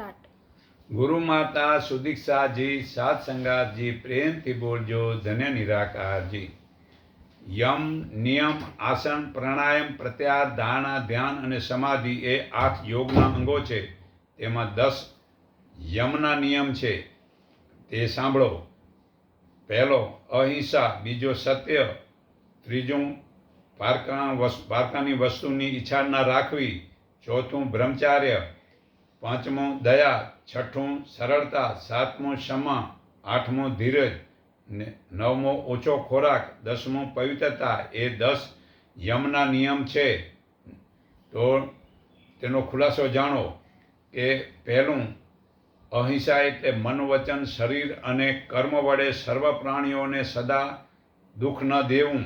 Start. ગુરુ માતા સુદીક્ષાજી સાત સંગાતજી પ્રેમથી બોલજો, ધન્ય નિરાકારજી. યમ, નિયમ, આસન, પ્રાણાયામ પ્રત્યાર ધારણા ધ્યાન અને સમાધિ એ આઠ યોગના અંગો છે. તેમાં દસ યમના નિયમ છે. તે સાંભળો. પહેલો, અહિંસા, બીજો, સત્ય, ત્રીજું, પારકા પારકાની વસ્તુની ઈચ્છા ના રાખવી, ચોથું, બ્રહ્મચાર્ય પાંચમું દયા, છઠ્ઠું સરળતા, સાતમું ક્ષમા, આઠમું ધીરજ, ને નવમો ઓછો ખોરાક, દસમો પવિત્રતા, એ દસ યમના નિયમ છે. તો તેનો ખુલાસો જાણો કે પહેલું, અહિંસા એટલે મન વચન શરીર અને કર્મ વડે સર્વ પ્રાણીઓને સદા દુઃખ ન દેવું.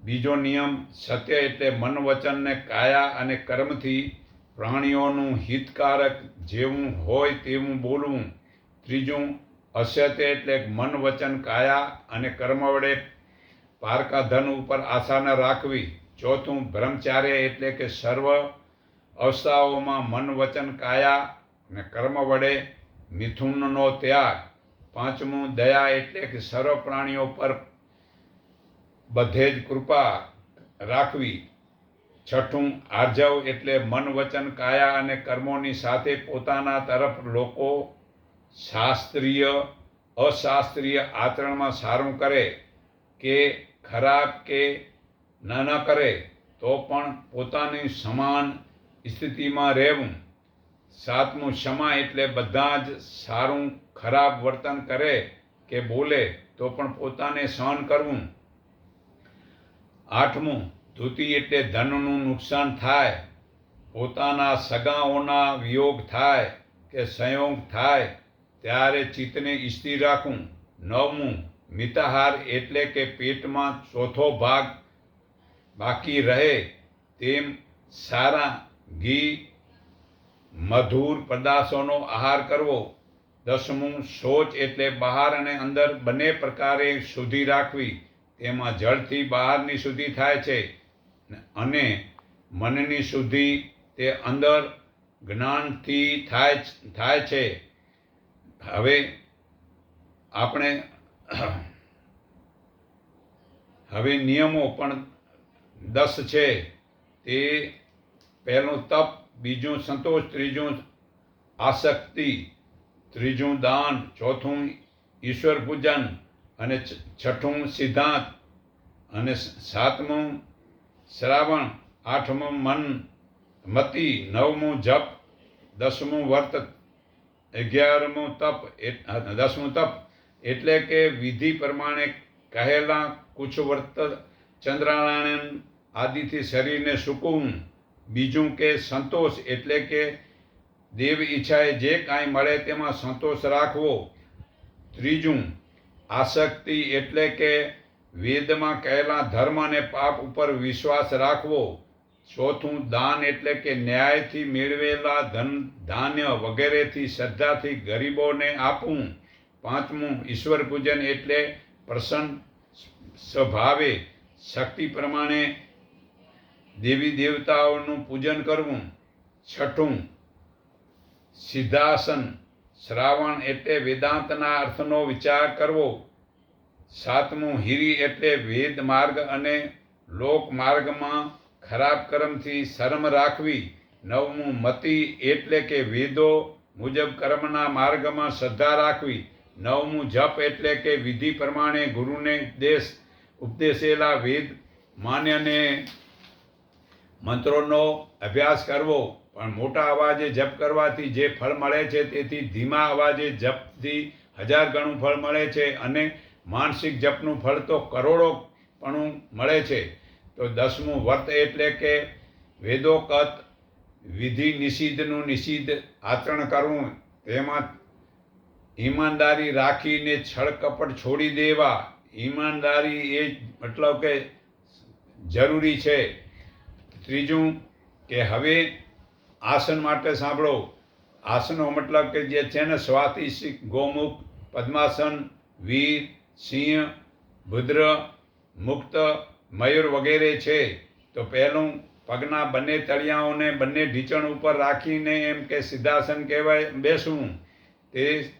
બીજો નિયમ, સત્ય એટલે મન વચનને કાયા અને કર્મથી પ્રાણીઓનું હિતકારક જેવું હોય તેવું બોલવું ત્રીજું અસત્ય એટલે મન, વચન, કાયા અને કર્મ વડે પારકા ધન ઉપર આશા ન રાખવી. ચોથું બ્રહ્મચાર્ય એટલે કે સર્વ અવસ્થાઓમાં મન, વચન, કાયા અને કર્મ વડે મિથુનનો ત્યાગ. પાંચમું દયા એટલે કે સર્વ પ્રાણીઓ પર બધે જ કૃપા રાખવી. છઠ્ઠું, આર્જવ એટલે મન, વચન, કાયા અને કર્મોની સાથે પોતાના તરફ લોકો શાસ્ત્રીય, અશાસ્ત્રીય આચરણમાં સારું કરે કે ખરાબ કે ન ન કરે, તો પણ પોતાની સમાન સ્થિતિમાં રહેવું. સાતમું, ક્ષમા એટલે બધા જ સારું, ખરાબ વર્તન કરે કે બોલે, તો પણ પોતાને સહન કરવું. આઠમું ધૂતિ એટલે ધનનું નુકસાન થાય. પોતાના સગાઓના વિયોગ થાય કે સંયોગ થાય, ત્યારે ચિત્તને ઇસ્તી રાખવું, નવમું, મિતાહાર એટલે કે પેટમાં ચોથો ભાગ બાકી રહે, તેમ સારા ઘી, મધુર પદાર્થોનો આહાર કરવો. દસમું, શોચ એટલે બહાર અને અંદર બંને પ્રકારે શુદ્ધિ રાખવી. તેમાં જળથી બહારની શુદ્ધિ થાય છે. અને મનની શુદ્ધિ તે અંદર જ્ઞાનથી થાય થાય છે. હવે આપણે હવે નિયમો પણ દસ છે. તે પહેલું તપ, બીજું સંતોષ, ત્રીજું આસક્તિ, ત્રીજું દાન, ચોથું ઈશ્વર પૂજન અને છઠ્ઠું સિદ્ધાંત અને સાતમું શ્રાવણ આઠમું મન, મતિ નવમું જપ, દસમું વર્ત, અગિયારમું તપ દસમું તપ એટલે કે વિધિ પ્રમાણે કહેલા કુછ વર્ત ચંદ્રાયણ આદિથી શરીરને સુકૂન, બીજું કે સંતોષ એટલે કે દેવ ઈચ્છાએ જે કાંઈ મળે તેમાં સંતોષ રાખવો. ત્રીજું, આસક્તિ એટલે કે વેદમાં કહેલા ધર્મ અને પાપ ઉપર વિશ્વાસ રાખવો. ચોથું, દાન એટલે કે ન્યાયથી મેળવેલા ધન, ધાન્ય વગેરેથી શ્રદ્ધાથી ગરીબોને આપવું. પાંચમું, ઈશ્વર પૂજન એટલે પ્રસન્ન સ્વભાવે શક્તિ પ્રમાણે દેવી દેવતાઓનું પૂજન કરવું. છઠ્ઠું, સિદ્ધાસન, શ્રાવણ એટલે વેદાંતના અર્થનો વિચાર કરવો. સાતમું હિરી એટલે વેદ માર્ગ અને લોક માર્ગમાં ખરાબ કર્મથી શરમ રાખવી. નવમું મતિ એટલે કે વેદો મુજબ કર્મના માર્ગમાં શ્રદ્ધા રાખવી. નવમું જપ એટલે કે વિધિ પ્રમાણે ગુરુને ઉપદેશ ઉપદેશેલા વેદ માન્યને મંત્રોનો અભ્યાસ કરવો. પણ મોટા અવાજે જપ કરવાથી જે ફળ મળે છે તેથી ધીમા અવાજે જપથી હજાર ગણું ફળ મળે છે અને માનસિક જપનું ફળ તો કરોડો પણું મળે છે. તો દસમું વર્ત એટલે કે વેદોકત વિધિ નિષિદ્ધનું નિષિદ્ધ આચરણ કરવું. તેમાં ઈમાનદારી રાખીને છળ કપટ છોડી દેવા. ઈમાનદારી એ મતલબ કે જરૂરી છે. ત્રીજું કે હવે આસન માટે સાંભળો. આસનો મતલબ કે જે છે ને સ્વાતિશિક ગોમુખ, પદ્માસન, વીર સિંહ, ભુદ્ર, મુક્ત, મયુર વગેરે છે. તો પહેલું પગના બંને તળિયાઓને બંને ઢીંચણ ઉપર રાખીને એમ કે સિદ્ધાસન કહેવાય બેસવું તે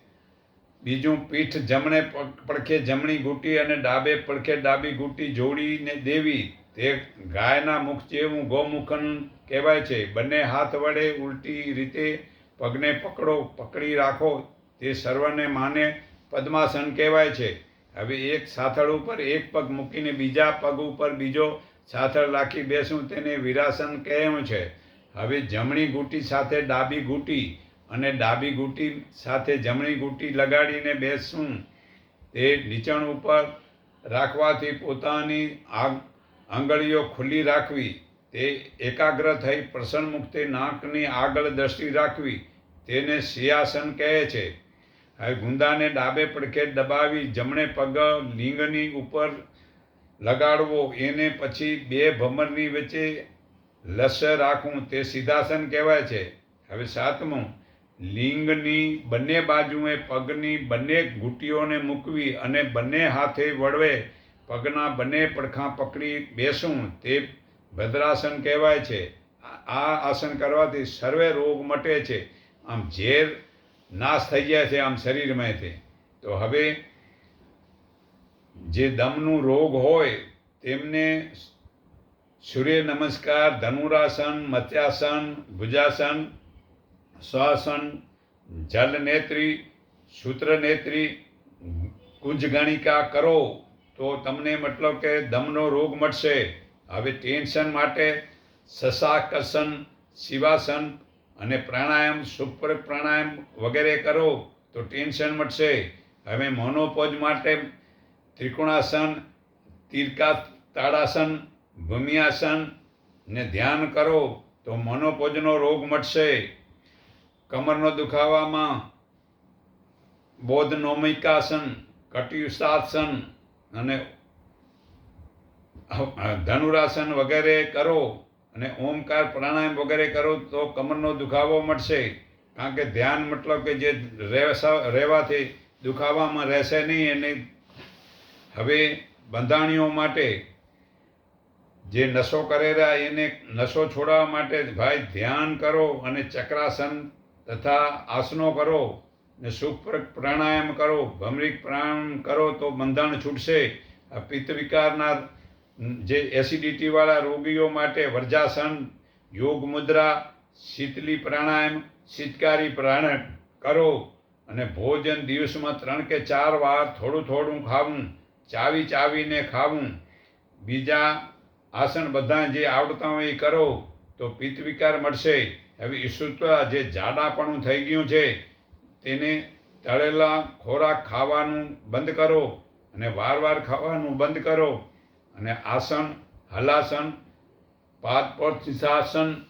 બીજું પીઠ જમણે પડખે જમણી ઘૂંટી અને ડાબે પડખે ડાબી ઘૂંટી જોડીને દેવી. તે ગાયના મુખ જેવું ગૌમુખન કહેવાય છે. બંને હાથ વડે ઉલટી રીતે પગને પકડો, પકડી રાખો. તે સર્વને માને પદ્માસન કહેવાય છે. હવે એક સાથળ ઉપર એક પગ મૂકીને બીજા પગ ઉપર બીજો સાથળ રાખી બેસું તેને વિરાસન કહેવું છે? હવે જમણી ઘૂંટી સાથે ડાબી ઘૂંટી અને ડાબી ઘૂંટી સાથે જમણી ઘૂંટી લગાડીને બેસવું તે નીચણ ઉપર રાખવાથી પોતાની આગ, આંગળીઓ ખુલ્લી રાખવી. તે એકાગ્ર થઈ પ્રસન્ન મુક્તે નાકની આગળ દ્રષ્ટિ રાખવી. તેને સિંહાસન કહે છે. હવે ગુંદાને ડાબે પડખે દબાવી જમણે પગ લિંગની ઉપર લગાડવો, એને પછી બે ભમરની વચ્ચે લસ રાખવું, તે સિદ્ધાસન કહેવાય છે. હવે સાતમું, લિંગની બંને બાજુએ પગની બંને ઘૂંટીઓને મૂકવી અને બંને હાથે વળવે, પગના બંને પડખાં પકડી બેસવું, તે ભદ્રાસન કહેવાય છે. આ આસન કરવાથી સર્વે રોગ મટે છે. આમ ઝેર નાશ થઈ જાય છે આમ શરીરમાંથી. તો હવે જે દમનું રોગ હોય, તેમને સૂર્ય નમસ્કાર, ધનુરાસન, મત્યાસન, ભુજાસન, શ્વાસન જલનેત્રી સૂત્રનેત્રી કુંજગણિકા કરો, તો તમને મતલબ કે દમનો રોગ મટશે હવે ટેન્શન માટે શશાકસન શિવાસન અને પ્રાણાયામ સુપ્ર પ્રાણાયામ વગેરે કરો તો ટેન્શન મટશે. હવે મોનોપોજ માટે ત્રિકોણાસન તીરકા તાડાસન ભૂમિયાસન ને ધ્યાન કરો તો મોનોપોજનો રોગ મટશે. કમરનો દુખાવામાં બોધ નોમિકાસન કટ્યુસાસન અને ધનુરાસન વગેરે કરો. અને ઓમકાર પ્રાણાયામ વગેરે કરો તો કમરનો દુખાવો મટશે કારણ કે ધ્યાન મતલબ કે જે રહેવા રહેવાથી દુખાવામાં રહેશે નહીં એને હવે બંધાણીઓ માટે જે નશો કરેલા એને નશો છોડાવવા માટે ભાઈ ધ્યાન કરો અને ચક્રાસન તથા આસનો કરો ને સુખ પ્રાણાયામ કરો. ભમરીક પ્રાણાયામ કરો તો બંધાણ છૂટશે. આ પિત્ત વિકારના જે એસિડિટીવાળા રોગીઓ માટે વર્જાસન, યોગ મુદ્રા, શીતલી પ્રાણાયામ, શીતકારી પ્રાણાયામ કરો અને ભોજન દિવસમાં ત્રણ કે ચાર વાર થોડું થોડું ખાવું, ચાવી ચાવીને ખાવું. બીજા આસન બધા જે આવડતા હોય એ કરો, તો પિત્ત વિકાર મળશે. હવે ઈશુત્વ જે જાડાપણું થઈ ગયું છે, તેને તળેલા ખોરાક ખાવાનું બંધ કરો અને વાર વાર ખાવાનું બંધ કરો. અને આસન, હલાસન પાદપોષાસન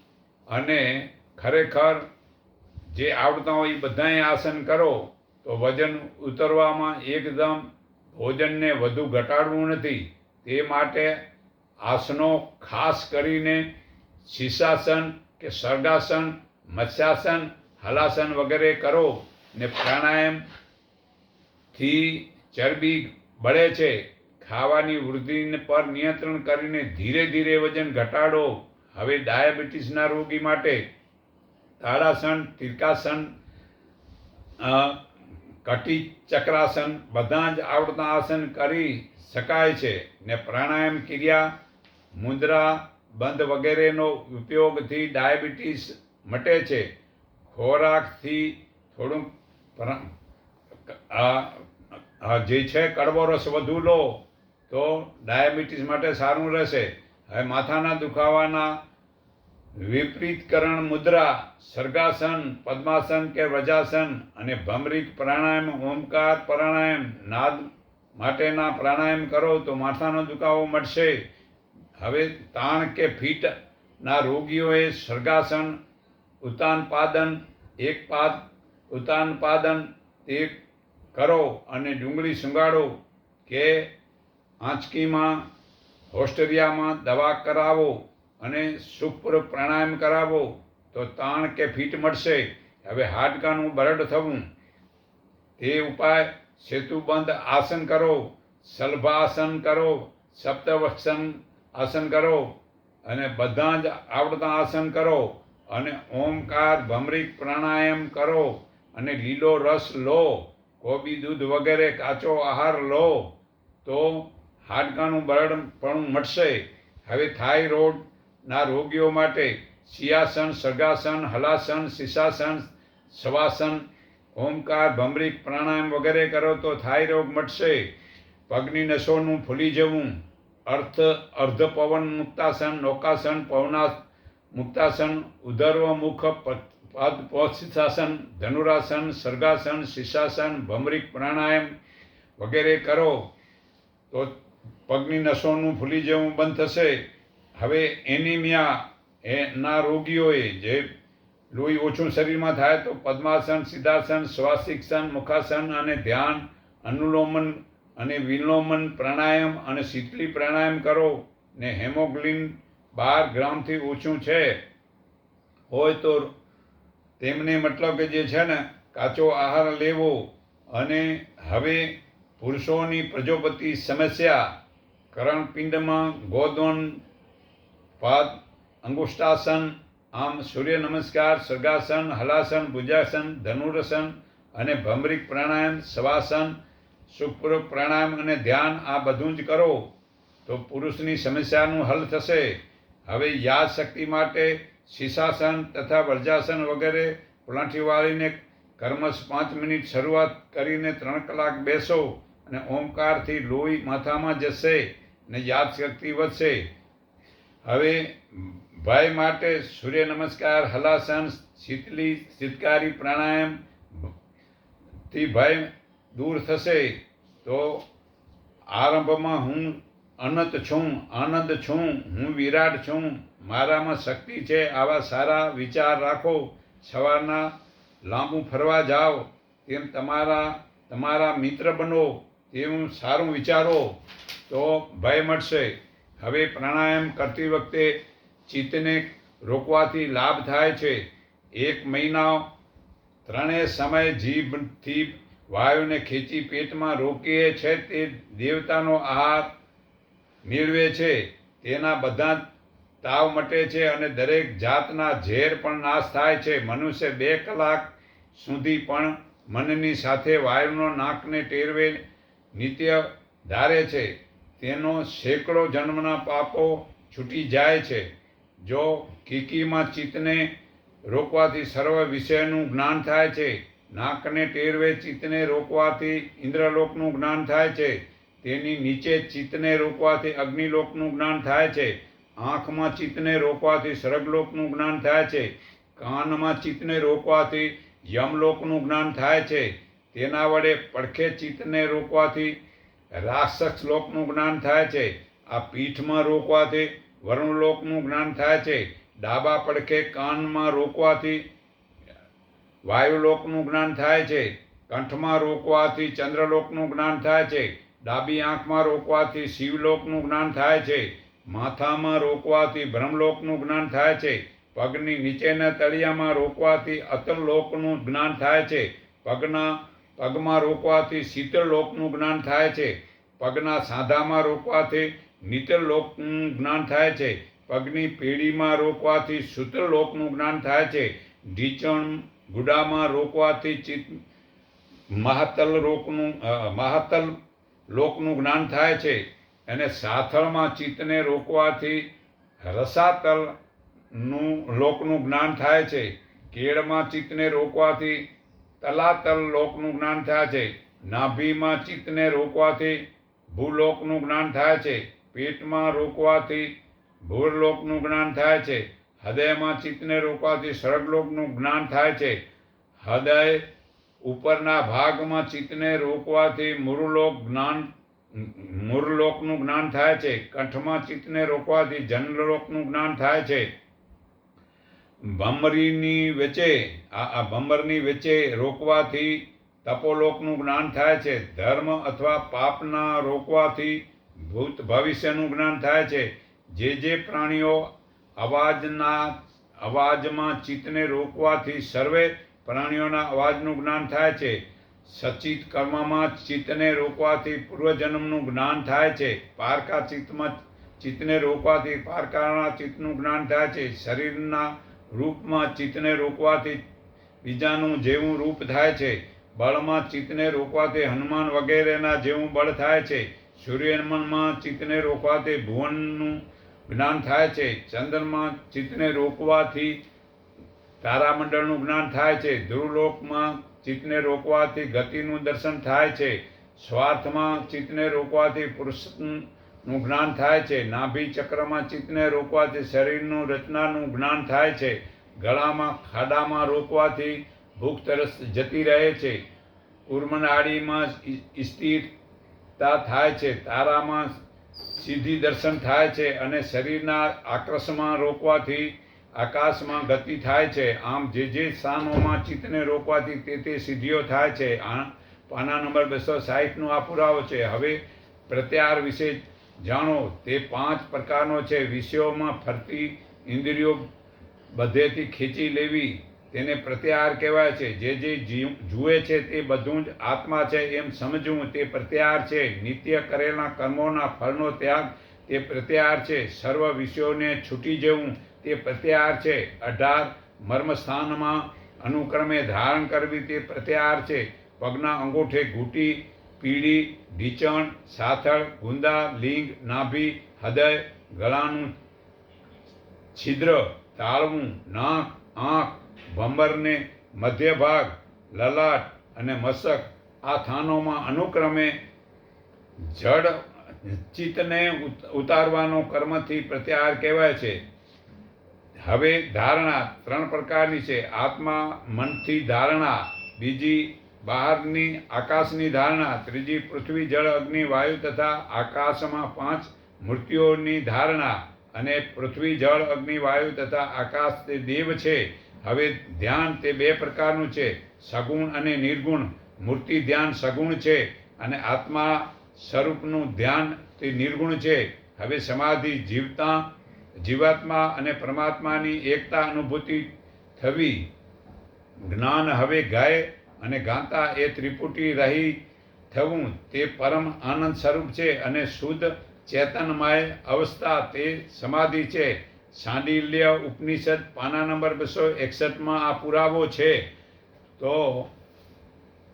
અને ખરેખર જે આવડતા હોય એ બધાય આસન કરો, તો વજન ઉતરવામાં એકદમ ભોજનને વધુ ઘટાડવું નથી. તે માટે આસનો ખાસ કરીને શીર્ષાસન કે સર્ગાસન મત્સ્યાસન, હલાસન વગેરે કરો ને પ્રાણાયામથી ચરબી બળે છે. ખાવાની વૃદ્ધિને પર નિયંત્રણ કરીને ધીરે ધીરે વજન ઘટાડો. હવે ડાયાબિટીસના રોગી માટે તાડાસન તિરકાસન કટી ચક્રાસન બધા જ આવડતા આસન કરી શકાય છે ને પ્રાણાયામ ક્રિયા, મુદ્રા બંધ વગેરેનો ઉપયોગથી ડાયાબિટીસ મટે છે. ખોરાકથી થોડુંક જે છે, કડવો રસ વધુ લો. તો ડાયાબિટીસ માટે સારું રહેશે. હવે માથાના દુખાવાના વિપરીતકરણ મુદ્રા, સર્ગાસન, પદ્માસન કે વ્રજાસન અને ભમરીક પ્રાણાયામ, ઓમકાર પ્રાણાયામ, નાદ માટેના પ્રાણાયામ કરો તો માથાનો દુખાવો મટશે હવે તાણ કે ફીટના રોગીઓએ સર્ગાસન ઉતાન પાદન એક પાદ ઉતાન પાદન કરો અને ડુંગળી સુંગાડો કે આંચકીમાં હોસ્ટેરિયામાં દવા કરાવો અને સુપ્ર પ્રાણાયામ કરાવો, તો તાણ કે ફીટ મળશે. હવે હાડકાનું બરડ થવું. તે ઉપાય, સેતુબંધ આસન કરો, સલભાસન કરો સપ્તવસન આસન કરો અને બધા જ આવડતા આસન કરો અને ઓમકાર ભમરીક પ્રાણાયામ કરો અને લીલો રસ લો, કોબી દૂધ વગેરે કાચો આહાર લો, તો હાડકાનું પણ મટશે. હવે થાઇરોઇડના રોગીઓ માટે શિયાસન સગાસન, હલાસન, શિશાસન, શવાસન, ઓમકાર, ભમરીક, પ્રાણાયામ વગેરે કરો તો રોગ મટશે. પગની નસોનું ફૂલી જવું. અર્થ અર્ધ પવન મુક્તાસન, નૌકાસન પવના મુક્તાસન ઉદર્વ મુખ, પદ પોષિતાસન ધનુરાસન, સર્ગાસન, શિશાસન, ભમરીક, પ્રાણાયામ વગેરે કરો. તો પગની નસોનું ફૂલી જવું બંધ થશે. હવે એનિમિયા એના રોગીઓએ જે લોહી ઓછું શરીરમાં થાય તો પદ્માસન, સિદ્ધાસન શ્વાસિકસન મુખાસન અને ધ્યાન, અનુલોમન અને વિલોમન પ્રાણાયામ અને શીતલી પ્રાણાયામ કરો. ને હેમોગ્લિન બાર ગ્રામથી ઓછું છે. હોય તો તેમને મતલબ કે જે છે ને કાચો આહાર લેવો. અને હવે પુરુષોની પ્રજોપતિ સમસ્યા કરણપિંડમાં ગોદોન, પાદ, અંગુષ્ટાસન, આમ સૂર્ય નમસ્કાર સર્ગાસન હલાસન, ભુજાસન, ધનુરસન અને ભમરિક પ્રાણાયામ શવાસન સુખપૂર્વક પ્રાણાયામ અને ધ્યાન આ બધું જ કરો તો પુરુષની સમસ્યાનું હલ થશે. હવે યાદ શક્તિ માટે શીશાસન તથા વર્જાસન વગેરે પલાઠી વાળીને કર્મશ પાંચ મિનિટ શરૂઆત કરીને ત્રણ કલાક બેસો અને ઓમકારથી લોહી માથામાં જશે. ને યાદ શક્તિ વધશે. હવે ભય માટે સૂર્ય નમસ્કાર, હલાસન, શીતલી, શીતકારી, પ્રાણાયામથી ભય દૂર થશે. તો આરંભમાં હું અનંત છું, આનંદ છું, હું વિરાટ છું. મારામાં શક્તિ છે, આવા સારા વિચાર રાખો. સવારના લાંબુ ફરવા જાઓ. તેમ તમારા તમારા મિત્ર બનો. તેવું સારું વિચારો તો ભય મળશે. હવે પ્રાણાયામ કરતી વખતે ચિત્તને રોકવાથી લાભ થાય છે. એક મહિના ત્રણેય સમય જીભથી વાયુને ખેંચી પેટમાં રોકીએ છે તે દેવતાનો આહાર મેળવે છે. તેના બધા તાવ મટે છે અને દરેક જાતના ઝેર પણ નાશ થાય છે. મનુષ્ય બે કલાક સુધી પણ મનની સાથે વાયુનો નાકને ટેરવે નિત્ય ધારે છે, તેનો સેંકડો જન્મના પાપો છૂટી જાય છે. જો કીકીમાં ચિત્તને રોકવાથી સર્વ વિષયનું જ્ઞાન થાય છે, નાકને ટેરવે ચિત્તને રોકવાથી ઇન્દ્રલોકનું જ્ઞાન થાય છે, તેની નીચે ચિત્તને રોકવાથી અગ્નિલોકનું જ્ઞાન થાય છે, આંખમાં ચિત્તને રોકવાથી સ્વર્ગલોકનું જ્ઞાન થાય છે, કાનમાં ચિત્તને રોકવાથી યમલોકનું જ્ઞાન થાય છે તેના વડે પડખે ચિત્તને રોકવાથી રાક્ષસ લોકનું જ્ઞાન થાય છે, આ પીઠમાં રોકવાથી વરુણલોકનું જ્ઞાન થાય છે, ડાબા પડખે કાનમાં રોકવાથી વાયુલોકનું જ્ઞાન થાય છે, કંઠમાં રોકવાથી ચંદ્રલોકનું જ્ઞાન થાય છે, ડાબી આંખમાં રોકવાથી શિવલોકનું જ્ઞાન થાય છે, માથામાં રોકવાથી બ્રહ્મલોકનું જ્ઞાન થાય છે, પગની નીચેના તળિયામાં રોકવાથી અતલ લોકનું જ્ઞાન થાય છે, પગના પગમાં રોકવાથી શીતળલોકનું જ્ઞાન થાય છે. પગના સાંધામાં રોકવાથી નીતરલોકનું જ્ઞાન થાય છે. પગની પેઢીમાં રોકવાથી સૂત્રલોકનું જ્ઞાન થાય છે. ઢીચણ ગુડામાં રોકવાથી ચિત્ત મહાતલ રોકનું મહાતલ લોકનું જ્ઞાન થાય છે. અને સાથળમાં ચિત્તને રોકવાથી રસાતલનું લોકનું જ્ઞાન થાય છે. કેળમાં ચિત્તને રોકવાથી તલાતલ લોકનું જ્ઞાન થાય છે. નાભીમાં ચિત્તને રોકવાથી ભૂલોકનું જ્ઞાન થાય છે. પેટમાં રોકવાથી ભૂરલોકનું જ્ઞાન થાય છે. હૃદયમાં ચિત્તને રોકવાથી સ્વર્ગલોકનું જ્ઞાન થાય છે. હૃદય ઉપરના ભાગમાં ચિત્તને રોકવાથી મુરુલોક જ્ઞાન મૂળલોકનું જ્ઞાન થાય છે. કંઠમાં ચિત્તને રોકવાથી જન્મલોકનું જ્ઞાન થાય છે. ભમરીની વચ્ચે આ ભમરની વચ્ચે રોકવાથી તપોલોકનું જ્ઞાન થાય છે. ધર્મ અથવા પાપના રોકવાથી ભૂત ભવિષ્યનું જ્ઞાન થાય છે. જે જે પ્રાણીઓ અવાજના અવાજમાં ચિત્તને રોકવાથી સર્વે પ્રાણીઓના અવાજનું જ્ઞાન થાય છે. સચિત કર્મમાં ચિત્તને રોકવાથી પૂર્વજન્મનું જ્ઞાન થાય છે. પારકા ચિત્તમાં ચિત્તને રોકવાથી પારકાના ચિત્તનું જ્ઞાન થાય છે. શરીરના રૂપમાં ચિત્તને રોકવાથી બીજાનું જેવું રૂપ થાય છે. બળમાં ચિત્તને રોકવાથી હનુમાન વગેરેના જેવું બળ થાય છે. સૂર્યમનમાં ચિત્તને રોકવાથી ભુવનનું જ્ઞાન થાય છે. ચંદ્રમાં ચિત્તને રોકવાથી તારામંડળનું જ્ઞાન થાય છે. ધ્રુવલોકમાં ચિત્તને રોકવાથી ગતિનું દર્શન થાય છે. સ્વાર્થમાં ચિત્તને રોકવાથી પુરુષનું જ્ઞાન થાય છે. નાભી ચક્રમાં ચિત્તને રોકવાથી શરીરનું રચનાનું જ્ઞાન થાય છે. ગળામાં, ખાડામાં રોકવાથી ભૂખ તરસ જતી રહે છે. કુર્મનાળીમાં સ્થિરતા થાય છે. તારામાં સિદ્ધિ દર્શન થાય છે અને શરીરના આકર્ષમાં રોકવાથી આકાશમાં ગતિ થાય છે. આમ જે જે સ્થાનોમાં ચિત્તને રોકવાથી તે તે સિદ્ધિઓ થાય છે. આ, પાના નંબર બસો સાહીઠનો આ પુરાવો છે. હવે પ્રત્યાર વિશે જાણો, તે પાંચ પ્રકારનો છે. વિષયોમાં ફરતી ઇન્દ્રિયો બધેથી ખેંચી લેવી, તેને પ્રત્યાહાર કહેવાય છે. જે જે જુએ છે તે બધું જ આત્મા છે. એમ સમજવું તે પ્રત્યાહાર છે. નિત્ય કરેલા કર્મોના ફળનો ત્યાગ તે પ્રત્યાહાર છે. સર્વ વિષયોને છૂટી જવું તે પ્રત્યાહાર છે. અઢાર મર્મસ્થાનમાં અનુક્રમે ધારણ કરવી તે પ્રત્યાહાર છે. પગના અંગૂઠે ઘૂંટી પીળી, ઢીચણ, સાથળ, ગુંદા, લિંગ, નાભી, હૃદય, ગળાનું છિદ્ર, તાળવું, નાક, આંખ, ભંબરને મધ્ય ભાગ લલાટ અને મસ્તક આ થાનોમાં અનુક્રમે જડ ચિત્તને ઉત- ઉતારવાનો કર્મથી પ્રત્યાહાર કહેવાય છે. હવે ધારણા ત્રણ પ્રકારની છે. આત્મા, મનથી ધારણા. બીજી બહારની આકાશની ધારણા, ત્રીજી પૃથ્વી, જળ, અગ્નિ, વાયુ તથા આકાશમાં પાંચ મૂર્તિઓની ધારણા અને પૃથ્વી, જળ, અગ્નિ, વાયુ તથા આકાશ તે દેવ છે. હવે ધ્યાન તે બે પ્રકારનું છે. સગુણ અને નિર્ગુણ. મૂર્તિ ધ્યાન સગુણ છે અને આત્મા સ્વરૂપનું ધ્યાન તે નિર્ગુણ છે. હવે સમાધિ, જીવતા, જીવાત્મા અને પરમાત્માની એકતા અનુભૂતિ થવી. જ્ઞાન હવે ગાય અને ગાતા એ ત્રિપુટી રહી થવું તે પરમ આનંદ સ્વરૂપ છે અને શુદ્ધ ચેતનમય અવસ્થા તે સમાધિ છે. સાંડિલ્ય ઉપનિષદ પાના નંબર બસો એકસઠમાં આ પુરાવો છે. તો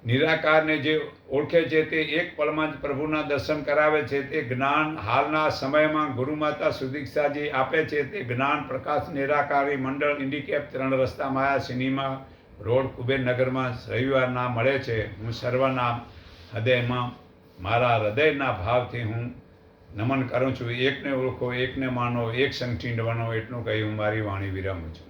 નિરાકારને જે ઓળખે છે તે એક પળમાં જ પ્રભુના દર્શન કરાવે છે તે જ્ઞાન હાલના સમયમાં ગુરુમાતા સુદીક્ષાજી આપે છે તે જ્ઞાન પ્રકાશ નિરાકારી મંડળ ઇન્ડિકેપ ત્રણ રસ્તા માયા સિનેમા રોડ કુબેરનગરમાં રવિવારના મળે છે. હું સર્વના હૃદયમાં, મારા હૃદયના ભાવથી હું નમન કરું છું. એકને ઓળખો, એકને માનો, એક સંગઠિંડ બનો એટલું કહી હું મારી વાણી વિરામું છું.